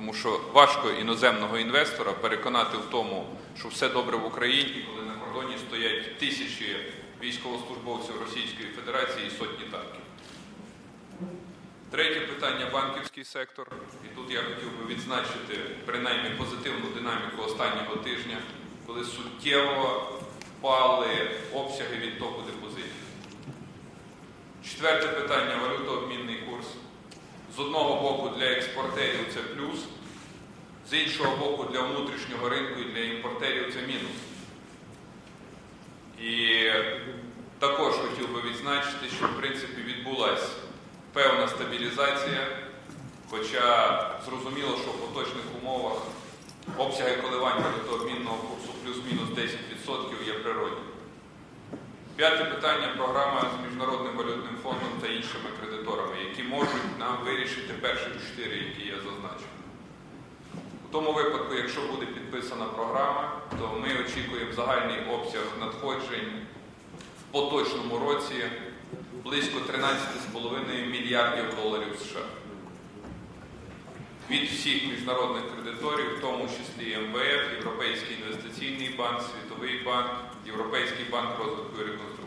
Тому що важко іноземного інвестора переконати в тому, що все добре в Україні, коли на кордоні стоять тисячі військовослужбовців Російської Федерації і сотні танків. Третє питання банківський сектор. І тут я хотів би відзначити принаймні позитивну динаміку останнього тижня, коли суттєво впали обсяги відтоку депозитів. Четверте питання. З одного боку для експортерів це плюс, з іншого боку для внутрішнього ринку і для імпортерів це мінус. І також хотів би відзначити, що в принципі відбулася певна стабілізація, хоча зрозуміло, що в поточних умовах обсяги коливань валютообмінного курсу плюс-мінус 10% є природні. П'яте питання програма з Міжнародним валютним фондом іншими кредиторами, які можуть нам вирішити перші чотири, які я зазначив. У тому випадку, якщо буде підписана програма, то ми очікуємо загальний обсяг надходжень в поточному році близько 13,5 мільярдів доларів США. Від всіх міжнародних кредиторів, в тому числі МВФ, Європейський інвестиційний банк, Світовий банк, Європейський банк розвитку і реконструкції.